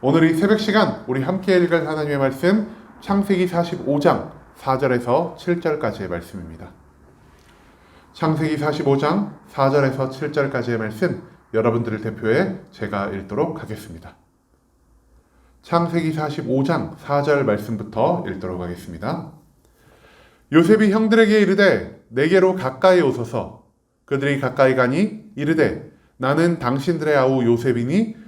오늘 이 새벽 시간 우리 함께 읽을 하나님의 말씀 창세기 45장 4절에서 7절까지의 말씀입니다. 창세기 45장 4절에서 7절까지의 말씀 여러분들을 대표해 제가 읽도록 하겠습니다. 창세기 45장 4절 말씀부터 읽도록 하겠습니다. 요셉이 형들에게 이르되 내게로 가까이 오소서 그들이 가까이 가니 이르되 나는 당신들의 아우 요셉이니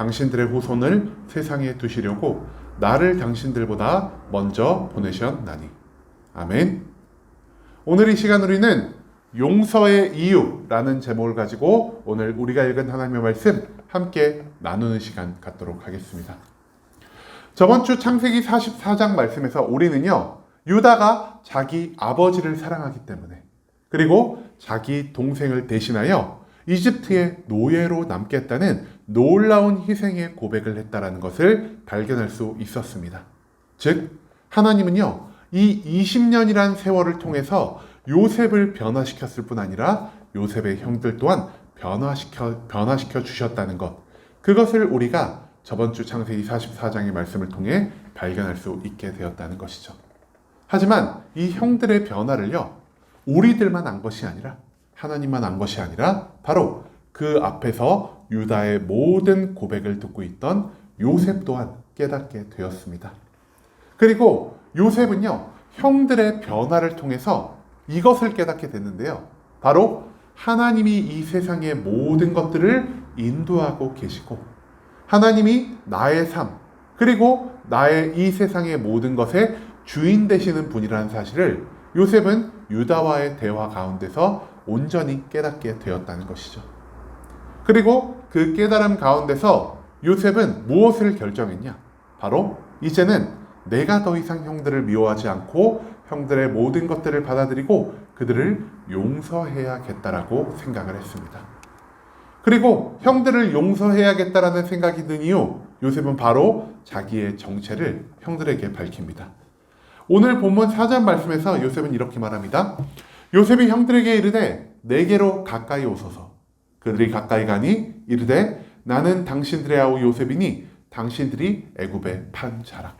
당신들의 후손을 세상에 두시려고 나를 당신들보다 먼저 보내셨나니. 아멘. 오늘 이 시간 우리는 용서의 이유라는 제목을 가지고 오늘 우리가 읽은 하나님의 말씀 함께 나누는 시간 갖도록 하겠습니다. 저번 주 창세기 44장 말씀에서 우리는요, 유다가 자기 아버지를 사랑하기 때문에, 그리고 자기 동생을 대신하여 이집트의 노예로 남겠다는 놀라운 희생의 고백을 했다라는 것을 발견할 수 있었습니다. 즉, 하나님은요, 이 20년이란 세월을 통해서 요셉을 변화시켰을 뿐 아니라 요셉의 형들 또한 변화시켜, 변화시켜 주셨다는 것. 그것을 우리가 저번 주 창세기 44장의 말씀을 통해 발견할 수 있게 되었다는 것이죠. 하지만 이 형들의 변화를요, 우리들만 안 것이 아니라 하나님만 안 것이 아니라 바로 그 앞에서 유다의 모든 고백을 듣고 있던 요셉 또한 깨닫게 되었습니다. 그리고 요셉은요, 형들의 변화를 통해서 이것을 깨닫게 됐는데요. 바로 하나님이 이 세상의 모든 것들을 인도하고 계시고 하나님이 나의 삶, 그리고 나의 이 세상의 모든 것의 주인 되시는 분이라는 사실을 요셉은 유다와의 대화 가운데서 온전히 깨닫게 되었다는 것이죠. 그리고 그 깨달음 가운데서 요셉은 무엇을 결정했냐? 바로 이제는 내가 더 이상 형들을 미워하지 않고 형들의 모든 것들을 받아들이고 그들을 용서해야겠다라고 생각을 했습니다. 그리고 형들을 용서해야겠다라는 생각이 든 이후 요셉은 바로 자기의 정체를 형들에게 밝힙니다. 오늘 본문 4장 말씀에서 요셉은 이렇게 말합니다. 요셉이 형들에게 이르되 내게로 가까이 오소서. 그들이 가까이 가니 이르되 나는 당신들의 아우 요셉이니 당신들이 애굽에 판 자라.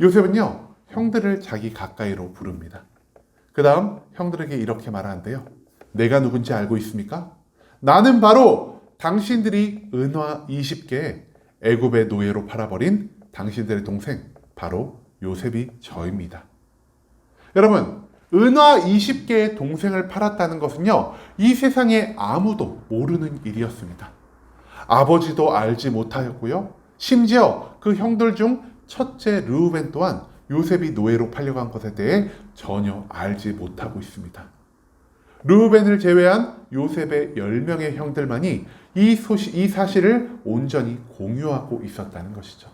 요셉은요 형들을 자기 가까이로 부릅니다. 그 다음 형들에게 이렇게 말하는데요. 내가 누군지 알고 있습니까? 나는 바로 당신들이 은화 20개에 애굽의 노예로 팔아버린 당신들의 동생 바로 요셉이 저입니다. 여러분, 은화 20개의 동생을 팔았다는 것은요, 이 세상에 아무도 모르는 일이었습니다. 아버지도 알지 못하였고요. 심지어 그 형들 중 첫째 르우벤 또한 요셉이 노예로 팔려간 것에 대해 전혀 알지 못하고 있습니다. 르우벤을 제외한 요셉의 10명의 형들만이 이, 소시, 이 사실을 온전히 공유하고 있었다는 것이죠.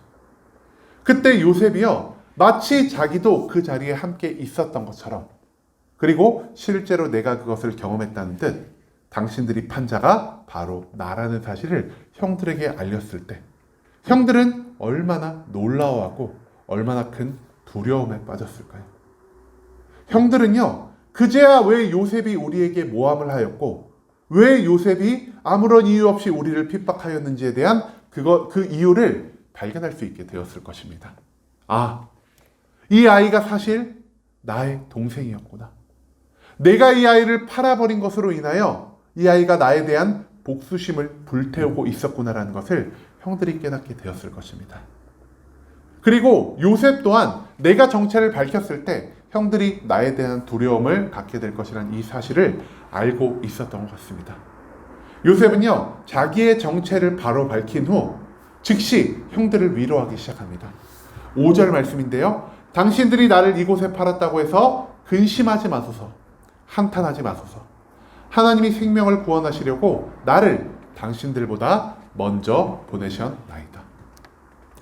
그때 요셉이요, 마치 자기도 그 자리에 함께 있었던 것처럼, 그리고 실제로 내가 그것을 경험했다는 듯, 당신들이 판 자가 바로 나라는 사실을 형들에게 알렸을 때, 형들은 얼마나 놀라워하고 얼마나 큰 두려움에 빠졌을까요? 형들은요, 그제야 왜 요셉이 우리에게 모함을 하였고, 왜 요셉이 아무런 이유 없이 우리를 핍박하였는지에 대한 그거, 그 이유를 발견할 수 있게 되었을 것입니다. 아, 이 아이가 사실 나의 동생이었구나. 내가 이 아이를 팔아버린 것으로 인하여 이 아이가 나에 대한 복수심을 불태우고 있었구나라는 것을 형들이 깨닫게 되었을 것입니다. 그리고 요셉 또한 내가 정체를 밝혔을 때 형들이 나에 대한 두려움을 갖게 될 것이라는 이 사실을 알고 있었던 것 같습니다. 요셉은요, 자기의 정체를 바로 밝힌 후 즉시 형들을 위로하기 시작합니다. 5절 말씀인데요. 당신들이 나를 이곳에 팔았다고 해서 근심하지 마소서, 한탄하지 마소서. 하나님이 생명을 구원하시려고 나를 당신들보다 먼저 보내셨나이다.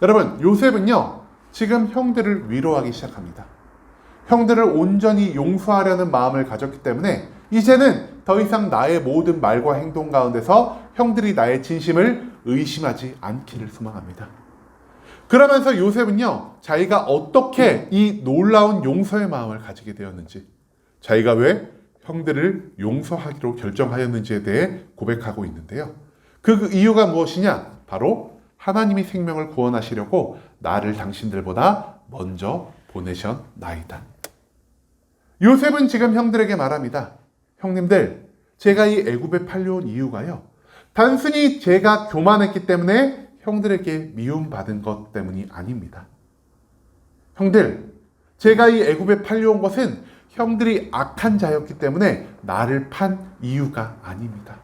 여러분, 요셉은요, 지금 형들을 위로하기 시작합니다. 형들을 온전히 용서하려는 마음을 가졌기 때문에 이제는 더 이상 나의 모든 말과 행동 가운데서 형들이 나의 진심을 의심하지 않기를 소망합니다. 그러면서 요셉은요, 자기가 어떻게 이 놀라운 용서의 마음을 가지게 되었는지, 자기가 왜 형들을 용서하기로 결정하였는지에 대해 고백하고 있는데요. 그 이유가 무엇이냐? 바로 하나님이 생명을 구원하시려고 나를 당신들보다 먼저 보내셨나이다. 요셉은 지금 형들에게 말합니다. 형님들, 제가 이 애굽에 팔려온 이유가요. 단순히 제가 교만했기 때문에 형들에게 미움받은 것 때문이 아닙니다. 형들, 제가 이 애굽에 팔려온 것은 형들이 악한 자였기 때문에 나를 판 이유가 아닙니다.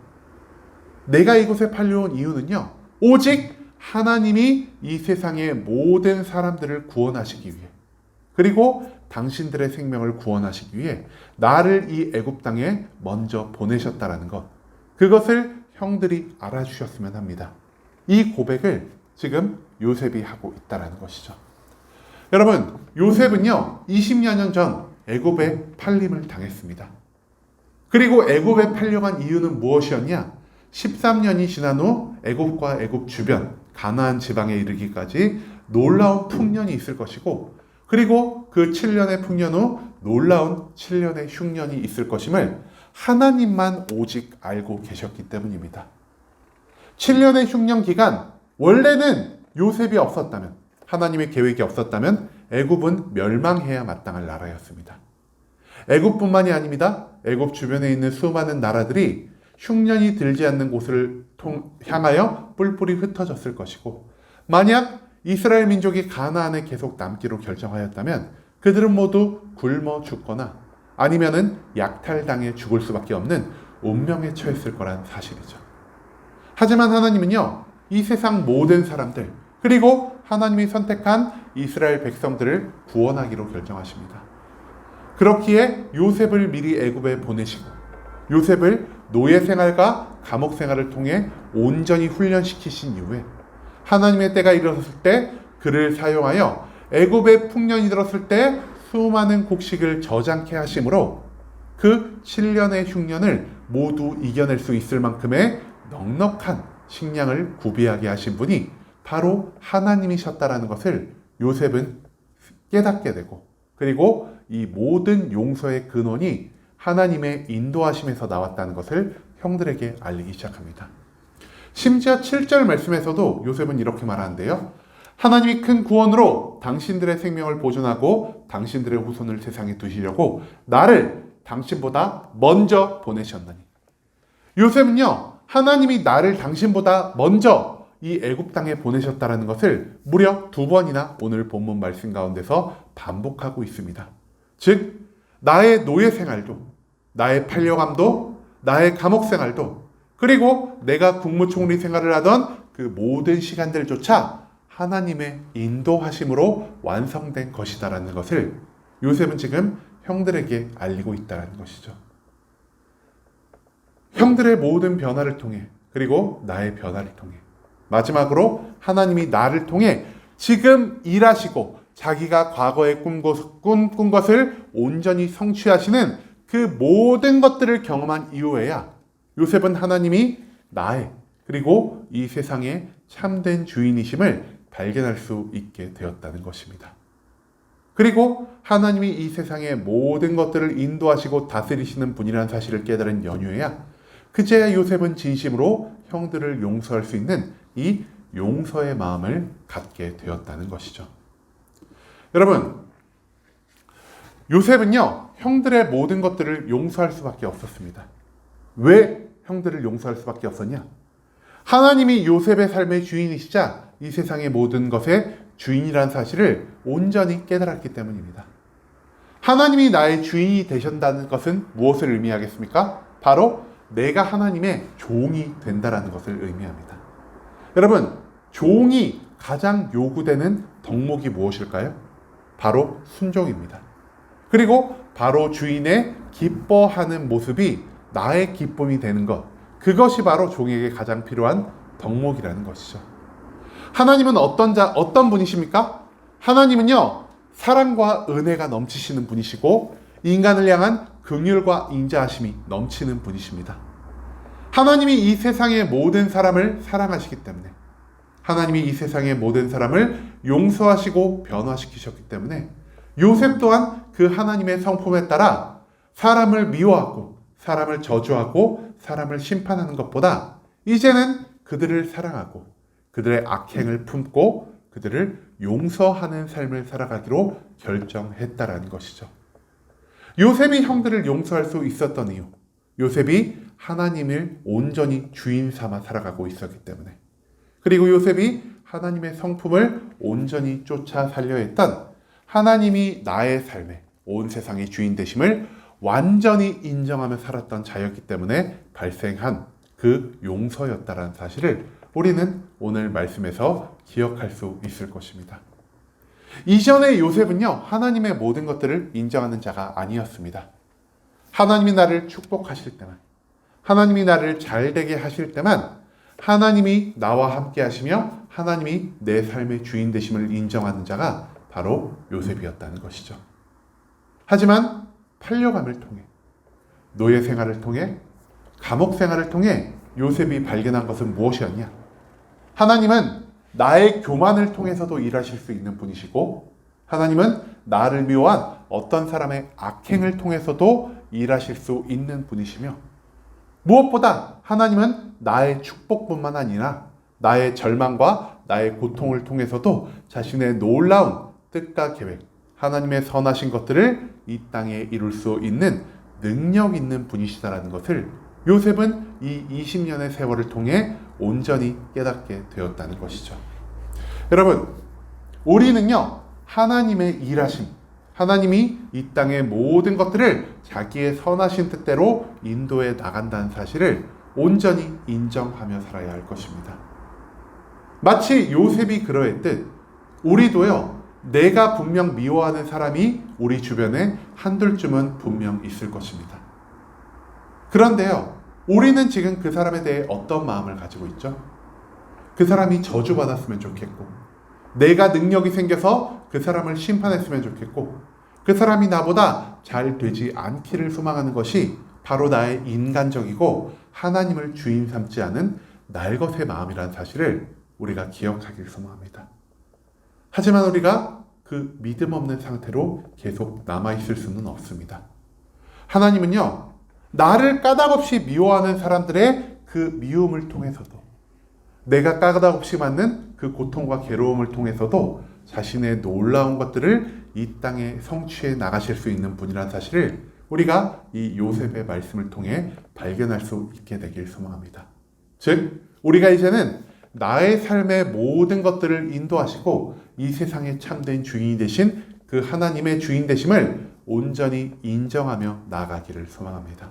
내가 이곳에 팔려온 이유는요, 오직 하나님이 이 세상의 모든 사람들을 구원하시기 위해, 그리고 당신들의 생명을 구원하시기 위해 나를 이 애굽 땅에 먼저 보내셨다라는 것, 그것을 형들이 알아주셨으면 합니다. 이 고백을 지금 요셉이 하고 있다라는 것이죠. 여러분, 요셉은요, 20여 전 애굽에 팔림을 당했습니다. 그리고 애굽에 팔려간 이유는 무엇이었냐? 13년이 지난 후 애굽과 애굽 주변 가나안 지방에 이르기까지 놀라운 풍년이 있을 것이고 그리고 그 7년의 풍년 후 놀라운 7년의 흉년이 있을 것임을 하나님만 오직 알고 계셨기 때문입니다. 7년의 흉년 기간 원래는 요셉이 없었다면 하나님의 계획이 없었다면 애굽은 멸망해야 마땅할 나라였습니다. 애굽뿐만이 아닙니다. 애굽 주변에 있는 수많은 나라들이 흉년이 들지 않는 곳을 통, 향하여 뿔뿔이 흩어졌을 것이고 만약 이스라엘 민족이 가나안에 계속 남기로 결정하였다면 그들은 모두 굶어 죽거나 아니면은 약탈당해 죽을 수밖에 없는 운명에 처했을 거란 사실이죠. 하지만 하나님은요, 이 세상 모든 사람들, 그리고 하나님이 선택한 이스라엘 백성들을 구원하기로 결정하십니다. 그렇기에 요셉을 미리 애굽에 보내시고 요셉을 노예 생활과 감옥 생활을 통해 온전히 훈련시키신 이후에 하나님의 때가 이르렀을 때 그를 사용하여 애굽의 풍년이 들었을 때 수많은 곡식을 저장케 하심으로 그 7년의 흉년을 모두 이겨낼 수 있을 만큼의 넉넉한 식량을 구비하게 하신 분이 바로 하나님이셨다라는 것을 요셉은 깨닫게 되고 그리고 이 모든 용서의 근원이 하나님의 인도하심에서 나왔다는 것을 형들에게 알리기 시작합니다. 심지어 7절 말씀에서도 요셉은 이렇게 말하는데요. 하나님이 큰 구원으로 당신들의 생명을 보존하고 당신들의 후손을 세상에 두시려고 나를 당신보다 먼저 보내셨나니. 요셉은요, 하나님이 나를 당신보다 먼저 이 애굽 땅에 보내셨다라는 것을 무려 두 번이나 오늘 본문 말씀 가운데서 반복하고 있습니다. 즉, 나의 노예 생활도, 나의 팔려감도, 나의 감옥 생활도, 그리고 내가 국무총리 생활을 하던 그 모든 시간들조차 하나님의 인도하심으로 완성된 것이다라는 것을 요셉은 지금 형들에게 알리고 있다는 것이죠. 형들의 모든 변화를 통해 그리고 나의 변화를 통해 마지막으로 하나님이 나를 통해 지금 일하시고 자기가 과거에 꾼, 것, 꾼, 꾼 것을 온전히 성취하시는 그 모든 것들을 경험한 이후에야 요셉은 하나님이 나의 그리고 이 세상의 참된 주인이심을 발견할 수 있게 되었다는 것입니다. 그리고 하나님이 이 세상의 모든 것들을 인도하시고 다스리시는 분이라는 사실을 깨달은 연휴에야 그제야 요셉은 진심으로 형들을 용서할 수 있는 이 용서의 마음을 갖게 되었다는 것이죠. 여러분, 요셉은요, 형들의 모든 것들을 용서할 수밖에 없었습니다. 왜 형들을 용서할 수밖에 없었냐? 하나님이 요셉의 삶의 주인이시자 이 세상의 모든 것의 주인이란 사실을 온전히 깨달았기 때문입니다. 하나님이 나의 주인이 되신다는 것은 무엇을 의미하겠습니까? 바로 내가 하나님의 종이 된다라는 것을 의미합니다. 여러분, 종이 가장 요구되는 덕목이 무엇일까요? 바로 순종입니다. 그리고 바로 주인의 기뻐하는 모습이 나의 기쁨이 되는 것. 그것이 바로 종에게 가장 필요한 덕목이라는 것이죠. 하나님은 어떤 자, 어떤 분이십니까? 하나님은요, 사랑과 은혜가 넘치시는 분이시고, 인간을 향한 긍휼과 인자하심이 넘치는 분이십니다. 하나님이 이 세상의 모든 사람을 사랑하시기 때문에, 하나님이 이 세상의 모든 사람을 용서하시고 변화시키셨기 때문에, 요셉 또한 그 하나님의 성품에 따라 사람을 미워하고, 사람을 저주하고, 사람을 심판하는 것보다, 이제는 그들을 사랑하고, 그들의 악행을 품고, 그들을 용서하는 삶을 살아가기로 결정했다라는 것이죠. 요셉이 형들을 용서할 수 있었던 이유. 요셉이 하나님을 온전히 주인 삼아 살아가고 있었기 때문에. 그리고 요셉이 하나님의 성품을 온전히 쫓아 살려 했던 하나님이 나의 삶에 온 세상의 주인 되심을 완전히 인정하며 살았던 자였기 때문에 발생한 그 용서였다라는 사실을 우리는 오늘 말씀에서 기억할 수 있을 것입니다. 이전의 요셉은요, 하나님의 모든 것들을 인정하는 자가 아니었습니다. 하나님이 나를 축복하실 때만, 하나님이 나를 잘 되게 하실 때만, 하나님이 나와 함께 하시며, 하나님이 내 삶의 주인 되심을 인정하는 자가 바로 요셉이었다는 것이죠. 하지만 팔려감을 통해, 노예 생활을 통해, 감옥 생활을 통해 요셉이 발견한 것은 무엇이었냐? 하나님은 나의 교만을 통해서도 일하실 수 있는 분이시고 하나님은 나를 미워한 어떤 사람의 악행을 통해서도 일하실 수 있는 분이시며 무엇보다 하나님은 나의 축복뿐만 아니라 나의 절망과 나의 고통을 통해서도 자신의 놀라운 뜻과 계획, 하나님의 선하신 것들을 이 땅에 이룰 수 있는 능력 있는 분이시다라는 것을 요셉은 이 20년의 세월을 통해 온전히 깨닫게 되었다는 것이죠. 여러분, 우리는요, 하나님의 일하심, 하나님이 이 땅의 모든 것들을 자기의 선하신 뜻대로 인도해 나간다는 사실을 온전히 인정하며 살아야 할 것입니다. 마치 요셉이 그러했듯, 우리도요, 내가 분명 미워하는 사람이 우리 주변에 한둘쯤은 분명 있을 것입니다. 그런데요, 우리는 지금 그 사람에 대해 어떤 마음을 가지고 있죠? 그 사람이 저주받았으면 좋겠고, 내가 능력이 생겨서 그 사람을 심판했으면 좋겠고, 그 사람이 나보다 잘 되지 않기를 소망하는 것이 바로 나의 인간적이고 하나님을 주인 삼지 않은 날것의 마음이라는 사실을 우리가 기억하길 소망합니다. 하지만 우리가 그 믿음 없는 상태로 계속 남아있을 수는 없습니다. 하나님은요, 나를 까닭없이 미워하는 사람들의 그 미움을 통해서도 내가 까닭없이 맞는 그 고통과 괴로움을 통해서도 자신의 놀라운 것들을 이 땅에 성취해 나가실 수 있는 분이라는 사실을 우리가 이 요셉의 말씀을 통해 발견할 수 있게 되길 소망합니다. 즉, 우리가 이제는 나의 삶의 모든 것들을 인도하시고 이 세상의 참된 주인이 되신 그 하나님의 주인 되심을 온전히 인정하며 나가기를 소망합니다.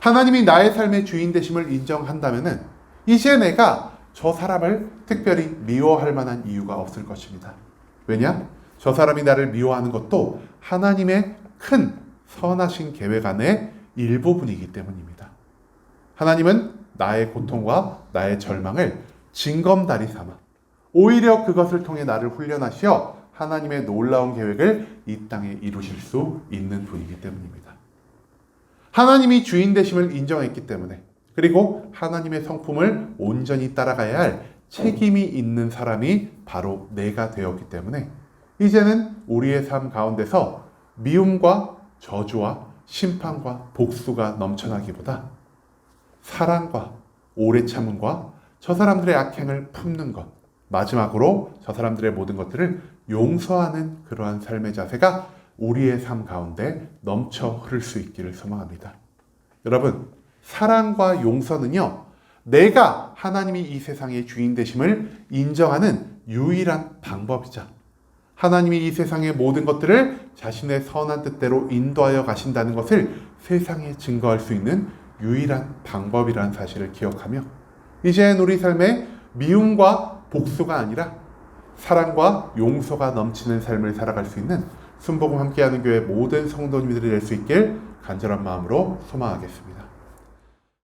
하나님이 나의 삶의 주인 되심을 인정한다면은 이제 내가 저 사람을 특별히 미워할 만한 이유가 없을 것입니다. 왜냐? 저 사람이 나를 미워하는 것도 하나님의 큰 선하신 계획 안의 일부분이기 때문입니다. 하나님은 나의 고통과 나의 절망을 징검다리 삼아 오히려 그것을 통해 나를 훈련하시어 하나님의 놀라운 계획을 이 땅에 이루실 수 있는 분이기 때문입니다. 하나님이 주인 되심을 인정했기 때문에 그리고 하나님의 성품을 온전히 따라가야 할 책임이 있는 사람이 바로 내가 되었기 때문에 이제는 우리의 삶 가운데서 미움과 저주와 심판과 복수가 넘쳐나기보다 사랑과 오래 참음과 저 사람들의 악행을 품는 것, 마지막으로 저 사람들의 모든 것들을 용서하는 그러한 삶의 자세가 우리의 삶 가운데 넘쳐 흐를 수 있기를 소망합니다. 여러분, 사랑과 용서는요, 내가 하나님이 이 세상의 주인 되심을 인정하는 유일한 방법이자 하나님이 이 세상의 모든 것들을 자신의 선한 뜻대로 인도하여 가신다는 것을 세상에 증거할 수 있는 유일한 방법이라는 사실을 기억하며 이제는 우리 삶에 미움과 복수가 아니라 사랑과 용서가 넘치는 삶을 살아갈 수 있는 순복음 함께하는 교회 모든 성도님들이 될 수 있길 간절한 마음으로 소망하겠습니다.